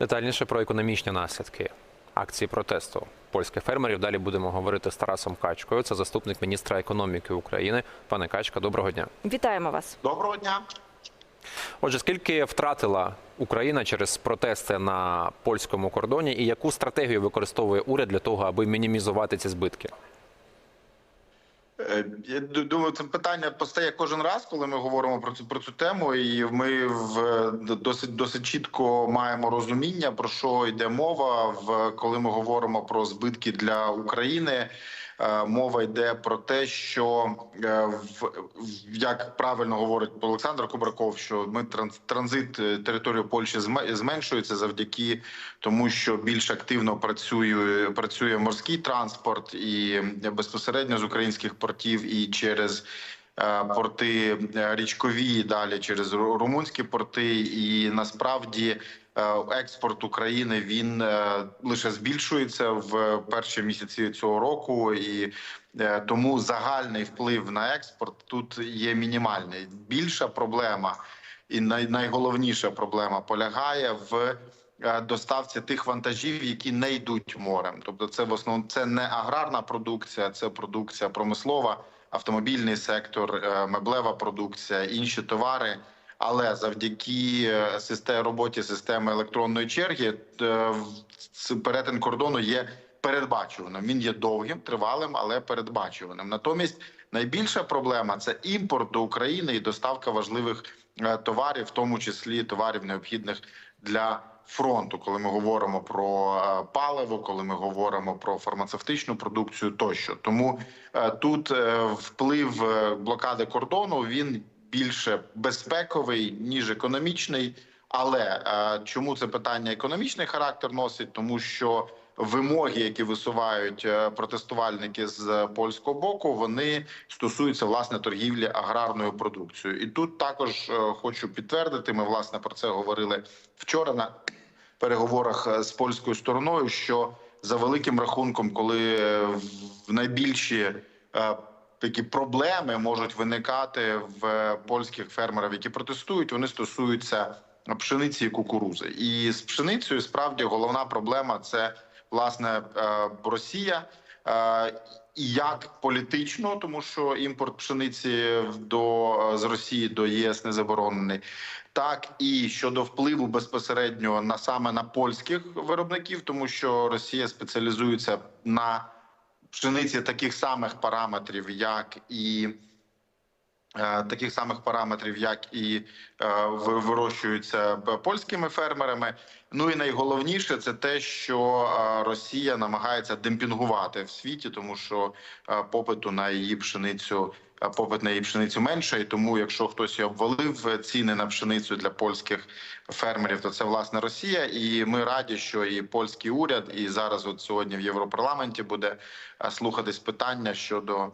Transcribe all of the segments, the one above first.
Детальніше про економічні наслідки акції протесту польських фермерів. Далі будемо говорити з Тарасом Качкою. Це заступник міністра економіки України. Пане Качка, доброго дня. Вітаємо вас. Доброго дня. Отже, скільки втратила Україна через протести на польському кордоні, і яку стратегію використовує уряд для того, аби мінімізувати ці збитки? Е, Я думаю, це питання постає кожен раз, коли ми говоримо про цю про цю тему, і ми в досить досить чітко маємо розуміння про що йде мова. В коли ми говоримо про збитки для України. Е, Мова йде про те, що е, в як правильно говорить Олександр Кубраков, що ми транзит е, території Польщі зме- зменшується завдяки тому, що більш активно працює працює морський транспорт і безпосередньо з українських портів і через. е, Порти е, річкові, далі через румунські порти, і насправді е, експорт України він лише збільшується в перші місяці цього року, і тому загальний вплив на експорт тут є мінімальний. Більша проблема і найголовніша проблема полягає в доставці тих вантажів, які не йдуть морем. Тобто, це в основному це не аграрна продукція, це продукція промислова, автомобільний сектор, е, меблева продукція, інші товари. Але завдяки е, системі роботі системи електронної черги е, перетин кордону є передбачуваним. Він є довгим, тривалим, але передбачуваним. Натомість найбільша проблема це імпорт до України і доставка важливих е, товарів, в тому числі товарів необхідних для фронту, коли ми говоримо про е, паливо, коли ми говоримо про фармацевтичну продукцію, тощо тому е, тут е, вплив блокади кордону він більше безпековий ніж економічний. Але чому це питання економічний характер носить? Тому що вимоги, які висувають протестувальники з польського боку, вони стосуються власне торгівлі аграрною продукцією. І тут також хочу підтвердити. Ми власне про це говорили вчора на переговорах е, з польською стороною. Що за великим рахунком, коли е, в найбільші е, такі проблеми можуть виникати в польських фермерів, які протестують, вони стосуються пшениці і кукурузи. І з пшеницею справді головна проблема це власне Росія. Як політично, тому що імпорт пшениці до з Росії до ЄС не заборонений, так і щодо впливу безпосередньо на саме на польських виробників, тому що Росія спеціалізується на пшениці таких самих параметрів, як і таких самих параметрів, як і е, вирощуються польськими фермерами. Ну і найголовніше це те, що е, Росія намагається демпінгувати в світі, тому що е, попиту на її пшеницю. е, Попит на її пшеницю менше, і тому, якщо хтось і обвалив ціни на пшеницю для польських фермерів, то це власне Росія. І ми раді, що і польський уряд, і зараз, от сьогодні в Європарламенті буде е, слухатись питання щодо е,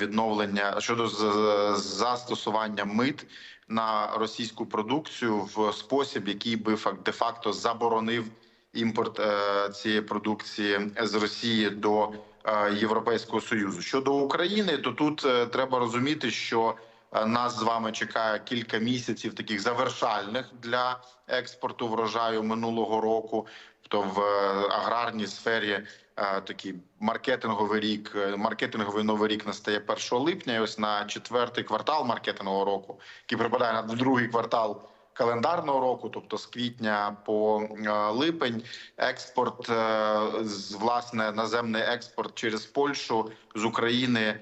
відновлення щодо з- застосування мит на російську продукцію в спосіб, який би факт де-факто заборонив імпорт е, цієї продукції з Росії до е, Європейського союзу. Щодо України, то тут е, треба розуміти, що е, нас з вами чекає кілька місяців таких завершальних для експорту врожаю минулого року. Тобто в е, аграрній сфері е, такий маркетинговий рік, е, маркетинговий новий рік настає 1 липня. І ось на четвертий квартал маркетингового року, який припадає на другий квартал календарного року, тобто з квітня по е, липень, експорт е, з власне наземний експорт через Польщу з України е,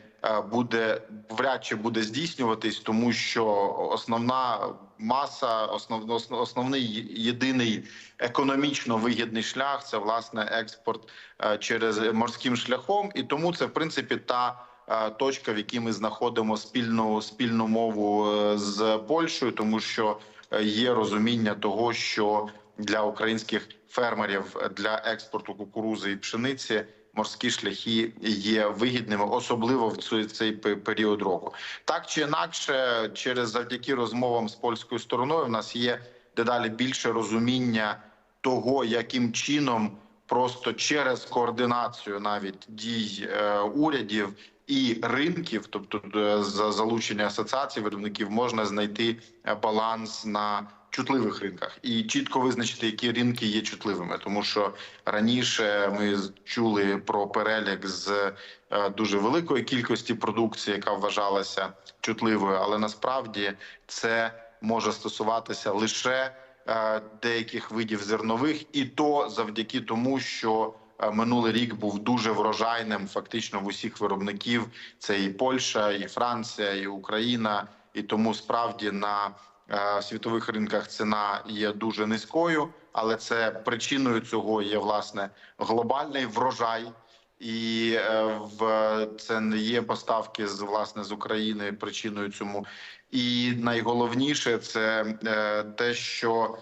буде вряд чи буде здійснюватись, тому що основна маса, основ, основ- основний єдиний економічно вигідний шлях це власне експорт е, через морським шляхом, і тому це в принципі та. е, Точка, в якій ми знаходимо спільну спільну мову е, з Польщею, тому що е, є розуміння того, що для українських фермерів для експорту кукурузи і пшениці морські шляхи є вигідними, особливо в цей, цей період року. Так чи інакше, через завдяки розмовам з польською стороною, в нас є дедалі більше розуміння того, яким чином просто через координацію навіть дій е, урядів і ринків, тобто е, за залучення асоціацій виробників, можна знайти е, баланс на чутливих ринках. І чітко визначити, які ринки є чутливими, тому що раніше ми чули про перелік з е, дуже великої кількості продукції, яка вважалася чутливою, але насправді це може стосуватися лише е, деяких видів зернових, і то завдяки тому, що е, минулий рік був дуже врожайним, фактично в усіх виробників. Це і Польща, і Франція, і Україна, і тому справді на е, світових ринках ціна є дуже низькою, але це причиною цього є власне глобальний врожай. І е, в це не є поставки з власне з України причиною цьому. І найголовніше це е, те, що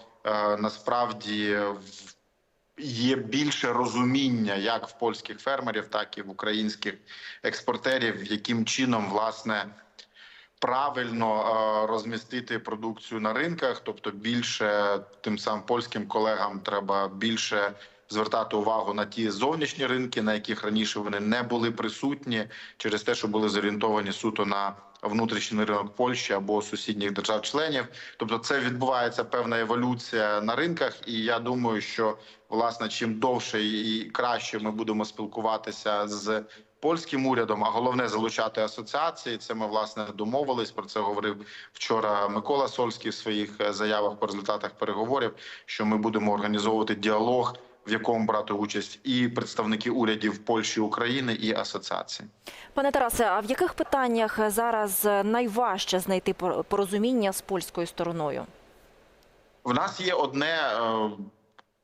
насправді є більше розуміння як в польських фермерів, так і в українських експортерів, яким чином власне правильно е, розмістити продукцію на ринках, тобто більше тим самим польським колегам треба більше звертати увагу на ті зовнішні ринки, на яких раніше вони не були присутні, через те, що були зорієнтовані суто на внутрішній ринок Польщі або сусідніх держав-членів. Тобто, це відбувається певна еволюція на ринках, і я думаю, що власне чим довше і краще ми будемо спілкуватися з польським урядом, а головне залучати асоціації. Це ми власне домовились. Про це говорив вчора Микола Сольський в своїх е, заявах по результатах переговорів. Що ми будемо організовувати діалог, в якому брати участь і представники урядів Польщі, України і асоціації. Пане Тарасе, а в яких питаннях зараз найважче знайти пор- порозуміння з польською стороною? В нас є одне е,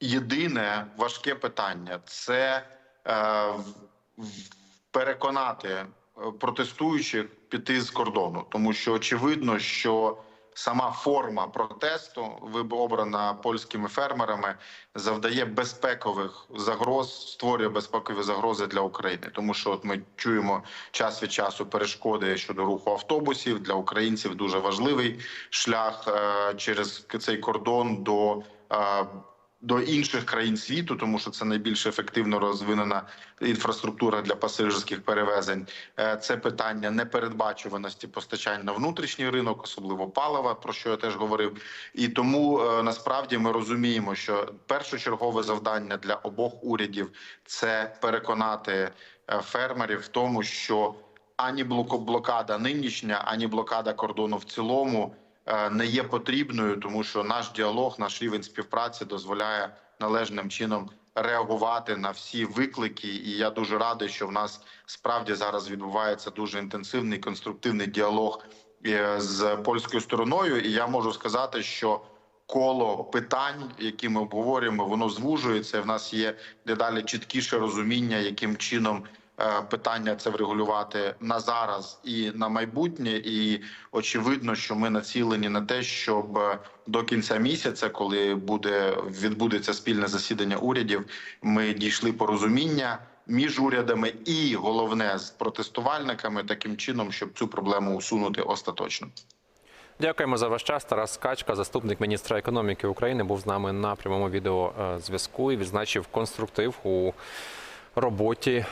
єдине важке питання: це е, переконати е, протестуючих піти з кордону, тому що очевидно, що сама форма протесту, обрана польськими фермерами, завдає безпекових загроз, створює безпекові загрози для України. Тому що от ми чуємо час від часу перешкоди щодо руху автобусів для українців. Дуже важливий шлях е, через цей кордон до. До інших країн світу, тому що це найбільш ефективно розвинена інфраструктура для пасажирських перевезень. Е, Це питання непередбачуваності постачань на внутрішній ринок, особливо палива, про що я теж говорив. І тому е, насправді ми розуміємо, що першочергове завдання для обох урядів це переконати е, фермерів в тому, що ані блокада нинішня, ані блокада кордону в цілому не є потрібною, тому що наш діалог, наш рівень співпраці дозволяє належним чином реагувати на всі виклики. І я дуже радий, що в нас справді зараз відбувається дуже інтенсивний конструктивний діалог е, з польською стороною. І я можу сказати, що коло питань, які ми обговорюємо, воно звужується. В нас є дедалі чіткіше розуміння, яким чином е, питання це врегулювати на зараз і на майбутнє. І очевидно, що ми націлені на те, щоб е, до кінця місяця, коли буде відбудеться спільне засідання урядів, ми дійшли порозуміння. Між урядами і головне з протестувальниками таким чином, щоб цю проблему усунути остаточно. Дякуємо за ваш час. Тарас Качка, заступник міністра економіки України, був з нами на прямому відеозв'язку і відзначив конструктив у роботі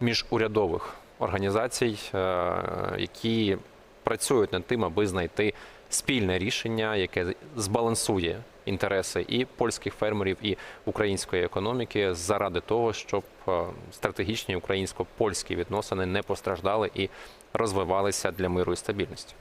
міжурядових організацій, е, які працюють над тим, аби знайти спільне рішення, яке збалансує інтереси і польських фермерів, і української економіки заради того, щоб е, стратегічні українсько-польські відносини не постраждали і розвивалися для миру і стабільності.